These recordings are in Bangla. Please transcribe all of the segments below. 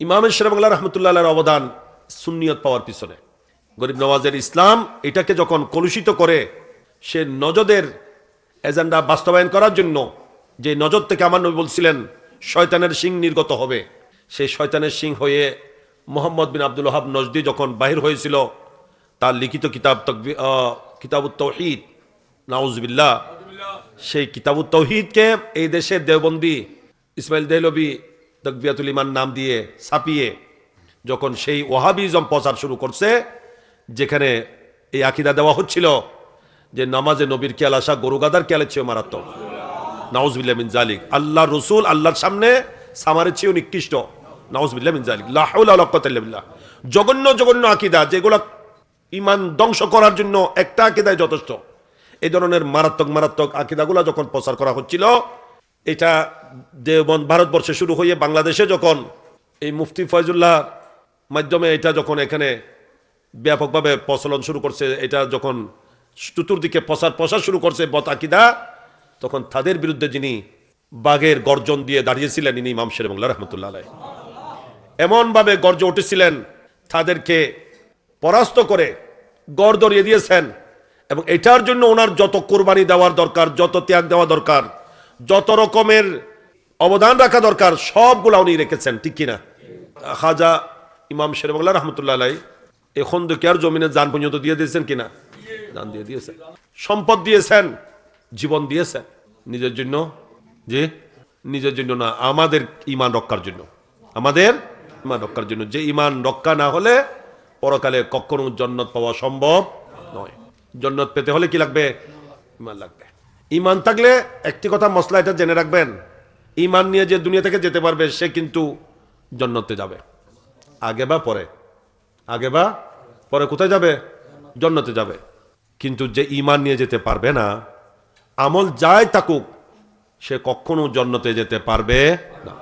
ইমাম বাংলা রহমতুল্লাহ অবদান সুন্নিয়ত পাওয়ার পিছনে। গরিব নওয়াজের ইসলাম এটাকে যখন কলুষিত করে, সে নজদের এজেন্ডা বাস্তবায়ন করার জন্য যে নজর থেকে আমার নবী বলছিলেন, শয়তানের সিং নির্গত হবে। সেই শয়তানের সিং হয়ে Mohammad bin Abdul Wahab Najdi যখন বাহির হয়েছিল, তার লিখিত কিতাব কিতাবুত তৌহিদ নাউজবিল্লাহ সেই কিতাবুত তৌহিদকে এই দেশের দেওবন্দি ইসমাইল দেলবি তকবিয়াতুল ইমান নাম দিয়ে ছাপিয়ে যখন সেই ওহাবিজম প্রচার শুরু করছে, যেখানে এই আকিদা দেওয়া হচ্ছিল যে নামাজে নবীর খেয়াল আসা গরু গাদার খেয়ালের চেয়ে মারাত্মক। নাউজবিল্লা মিন জালিক। আল্লাহ রসুল আল্লাহর সামনে সামারের চেয়েও নিকৃষ্ট। নাউজবিল্লা মিন জালিক। লাহুল্লাহ জঘন্য জঘন্য আকিদা, যেগুলো ইমান ধ্বংস করার জন্য একটা আকিদায় যথেষ্ট। এই ধরনের মারাত্মক মারাত্মক আকিদাগুলো যখন প্রচার করা হচ্ছিল এটা দেওবন্দ ভারতবর্ষে শুরু হয়ে বাংলাদেশে যখন এই মুফতি ফয়জুল্লাহ মাধ্যমে এটা যখন এখানে ব্যাপকভাবে প্রচলন শুরু করছে, এটা যখন চতুর্দিকে প্রসার প্রসার শুরু করছে বতাকিদা তখন তাদের বিরুদ্ধে যিনি বাঘের গর্জন দিয়ে দাঁড়িয়েছিলেন, ইনি ইমাম শের বাংলা রহমতুল্লাহ আলাই এমনভাবে গর্জ উঠেছিলেন, তাদেরকে পরাস্ত করে গড় দিয়েছেন, এবং এটার জন্য ওনার যত কোরবানি দেওয়ার দরকার, যত ত্যাগ দেওয়া দরকার যত রকমের অবদান রাখা দরকার, সবগুলা উনি রেখেছেন, ঠিক কিনা? খাজা ইমাম শের রহমতুল্লাহ এখন তো কেয়ার জমিনে যান পর্যন্ত দিয়ে দিয়েছেন কিনা? দান দিয়ে দিয়েছেন। সম্পদ দিয়েছেন, জীবন দিয়েছেন। নিজের জন্য যে নিজের জন্য না, আমাদের ইমান রক্ষার জন্য। আমাদের ইমান রক্ষার জন্য। যে ইমান রক্ষা না হলে পরকালে কখনো জন্নত পাওয়া সম্ভব নয়। জন্নত পেতে হলে কি লাগবে? ইমান লাগবে। ইমান থাকলে একটি কথা মশলা এটা জেনে রাখবেন। ইমান নিয়ে যে দুনিয়া থেকে যেতে পারবে, সে কিন্তু জন্নতে যাবে। আগে বা পরে। আগে বা পরে কোথায় যাবে? জন্নতে যাবে। কিন্তু যে ইমান নিয়ে যেতে পারবে না, আমল যাই থাকুক, সে কখনো জন্নতে যেতে পারবে না।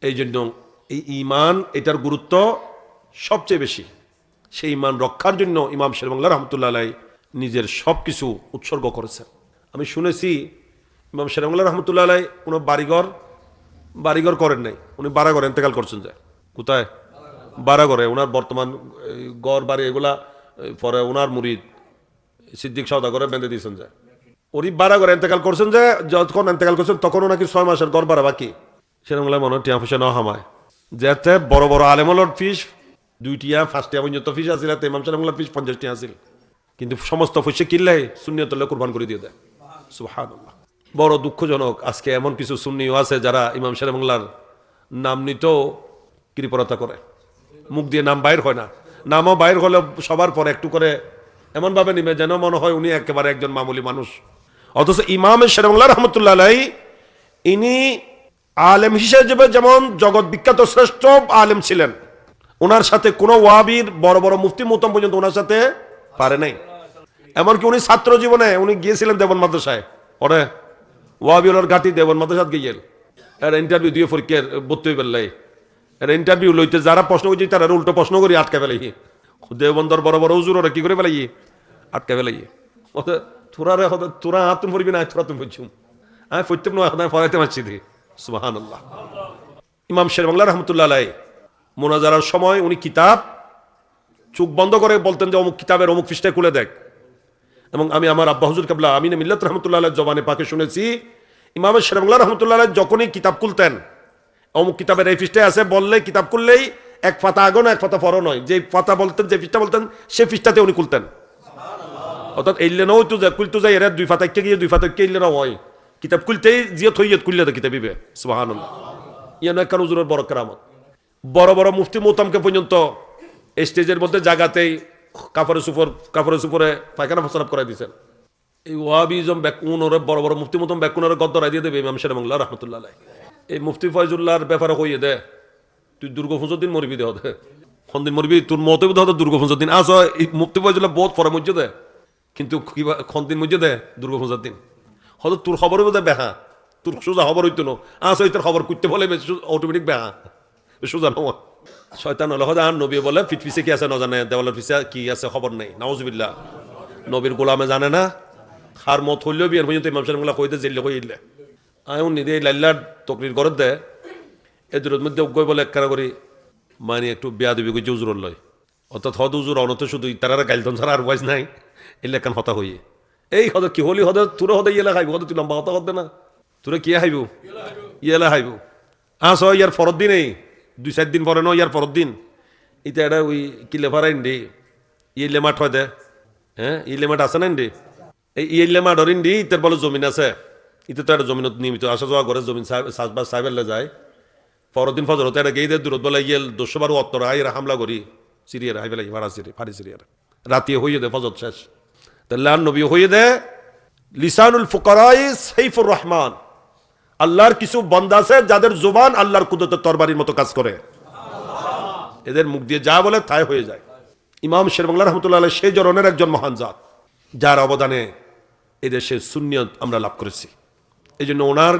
এই জন্য এই ইমান, এটার গুরুত্ব সবচেয়ে বেশি। সেই ইমান রক্ষার জন্য ইমাম শের বাংলা রহমতুল্লাহ নিজের সব কিছু উৎসর্গ করেছেন। আমি শুনেছি ইমাম শের বাংলা রহমতুল্লাহ আলাই কোনো বাড়িঘর বাড়িঘর করেন নাই। উনি বাড়াঘর এন্তেকাল করছেন যে। কোথায়? বাড়াঘরে ওনার বর্তমান গড় বাড়ি এগুলা পরে ওনার মুরিদ সিদ্দিক সৌদাগরে বেঁধে দিয়েছেন যে। উনি বাড়াঘরে এন্তেকাল করছেন যে যখন এন্তেকাল করছেন তখনও নাকি ছয় মাসের গড় বাড়া বাকি। সেরকম মনে হয় টিয়া পয়সা নেওয়া হামায়। যাতে বড় বড় আলেমলর ফিস দুইটিয়া ফার্স্টিয়া পর্যন্ত ফিস এতে ইমাম সালামুল্লাহ ফিস পঞ্চাশটি আছিল কিন্তু সমস্ত পয়সা কিনলে শূন্যতলে কোরবান করে দিয়ে দেয়। সুবহানাল্লাহ। বড় দুঃখজনক, আজকে এমন কিছু সুন্নিও আছে যারা ইমাম সালামুল্লাহর নাম নিতেও কৃপরতা করে। মুখ দিয়ে নাম বাইর হয় না। নামও বাইর হলে সবার পর একটু করে এমনভাবে নিবে যেন মনে হয় উনি একেবারে একজন মামুলি মানুষ। অথচ ইমাম শেরমুল্লাহ রহমতুল্লাহ আলাই ইনি আলেম হিসেবে যেমন জগৎ বিখ্যাত শ্রেষ্ঠ আলেম ছিলেন ওনার সাথে কোনো ওয়াবির বড় বড় মুফতি মুতম পর্যন্ত ওনার সাথে পারে নাই। এমনকি উনি ছাত্র জীবনে, উনি গিয়েছিলেন দেবন মাদ্রাসায়। ওরে ওয়াবিউলার ঘাটি দেবন মাদ্রাসাত গিয়েল এর ইন্টারভিউ দিয়ে পরীক্ষার বত্তই বেল্লাই। এর ইন্টারভিউ লইতে যারা প্রশ্ন করছে তারা উল্টো প্রশ্ন করি আটকে ফেলাই দেবন্দর বড় বড় উজুর ওরা কি করে ফেলাই আটকে ফেলাই ওতে তোরা রে তোরা তুমি পড়বি না তোরা তুমি পড়ছুম। আমি পড়তে না ফরাইতে পারছি দেখি সুবাহান ইমাম শের বাংলা রহমতুল্লাহ আলাই মোনাজারার সময় উনি কিতাব চোখ বন্ধ করে বলতেন যে অমুক কিতাবের অমুক পৃষ্ঠায় খুলে দেখ। এবং আমি আমার আব্বা হুজুর কাবলা আমিন, মিল্লাত রহমতুল্লাহ জবানে পাকে শুনেছি। ইমামের শের বাংলা রহমতুল্লাহ যখনই কিতাব খুলতেন, অমুক কিতাবের এই পৃষ্ঠায় আছে বললে কিতাব খুললেই এক ফাতা আগো না এক ফাতা ফরো নয়। যে ফাতা বলতেন যে পৃষ্ঠা বলতেন, সে পৃষ্ঠাতে উনি খুলতেন। অর্থাৎ এইলে নয় তো যে, কুলতো যাই এরা দুই ফাতা গিয়ে দুই ফাতা কেলে না হয়। কিতাব খুলতেই জিয়ে থই খুললে তো কিতাব ইবে সুবাহান ইয়ান একটা নজরুলের বড় কেরামত। বড় বড় মুফতি মোতামকে পর্যন্ত স্টেজের মধ্যে জায়গাতেই কাপড়ে সুপর কাপড়ে সুপরে পায়খানা ফসলাপ করাই দিয়েছেন। এই ওয়াবিজম ব্যাকুন ওরে বড় বড় মুফতি মতন ব্যাকুন ওরে গদ্দরাই দিয়ে দেবে ইমাম শের বাংলা রহমতুল্লাহ। এই মুফতি ফয়জুল্লাহর ব্যাপারে কইয়ে দে, তুই দুর্গা দিন মরবি দে হতে। দিন মরবি, তোর মতে বোধ দুর্গা পুজোর দিন আস এই মুফতি ফয়জুল্লাহ বহুত পরে মজ্জে দে, কিন্তু কিবা দিন মজ্জে দে দুর্গা দিন হয়তো তোর খবর বোধ বেহা, তোর সোজা খবর হইতো না। আস তোর খবর করতে বলে অটোমেটিক বেহা সোজা নয় শয়তান হলে আর নবী বলে ফিট পিছে কি আছে নজানে? দেওয়ালের পিছে কি আছে খবর নেই। নাউজবিল্লা নবীর গোলামে জানে না, হার মত হইলেও বিয়ের পর্যন্ত ইমাম সাহেবগুলা কইতে জেলে কইলে আয়ন নিদে লাল্লার তকরির ঘরত দে। এ দূরের মধ্যে গই বলে একখানা করি মানে একটু বেয়া দেবী গেছে উজুর লয়। অর্থাৎ হদ উজুর অনত শুধু তারা গাইলতন ছাড়া আর বয়স নাই। এলে কান হতা হইয়ে এই হদ কি, হলি হদ, তোর হদে ইয়েলা খাইব, হদ তুই লম্বা হতা হদ না। তোরা কি হাইব? ইয়েলা হাইব আস ইয়ার ফরত দিন দুই, চার দিন পরে ন ইয়ার ফরত দিন। ইটা এটা ওই কিলে ফারাইন দে ইয়ে লেমাট হয় দে। হ্যাঁ ই লেমাট আছে না দে এই ইয়ে লেমাট হরিন দি ইতার বলে জমিন আছে। ইতে তো একটা জমিনত নিয়মিত আসা যাওয়া করে জমিন সাজবার সাহেবের যায়। পরের দিন ফজর হতে একটা গেইদের দূরত বলে ইয়েল দোষো বারো অত্তর আইরা হামলা করি সিরিয়ার হাই বেলাই ভাড়া সিরি ফারি সিরিয়ার রাতি হইয়ে দে ফজর শেষ। তাহলে আর নবী হইয়ে দে, লিসানুল ফুকারাই সাইফুর রহমান আল্লাহর কিছু বন্দা আছে যাদের জোবান আল্লাহর কুদরতের তরবারির মতো কাজ করে। এদের মুখ দিয়ে যা বলে তাই হয়ে যায়। ইমাম শের বাংলা রহমতুল্লাহ সেই জরনের একজন মহান জাত, যার অবদানে এদেশে শূন্যত আমরা লাভ করেছি। এই জন্য ওনার,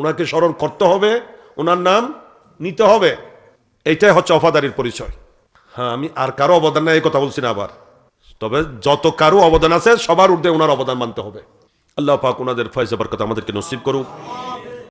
ওনাকে স্মরণ করতে হবে, ওনার নাম নিতে হবে। এইটাই হচ্ছে অফাদারির পরিচয়। হ্যাঁ আমি আর কারও অবদান নাই, এই কথা বলছি না আবার। তবে যত কারও অবদান আছে, সবার ঊর্ধ্বে ওনার অবদান মানতে হবে। আল্লাহ পাক ওনাদের ফয়সা কথা আমাদেরকে নসিব করুক।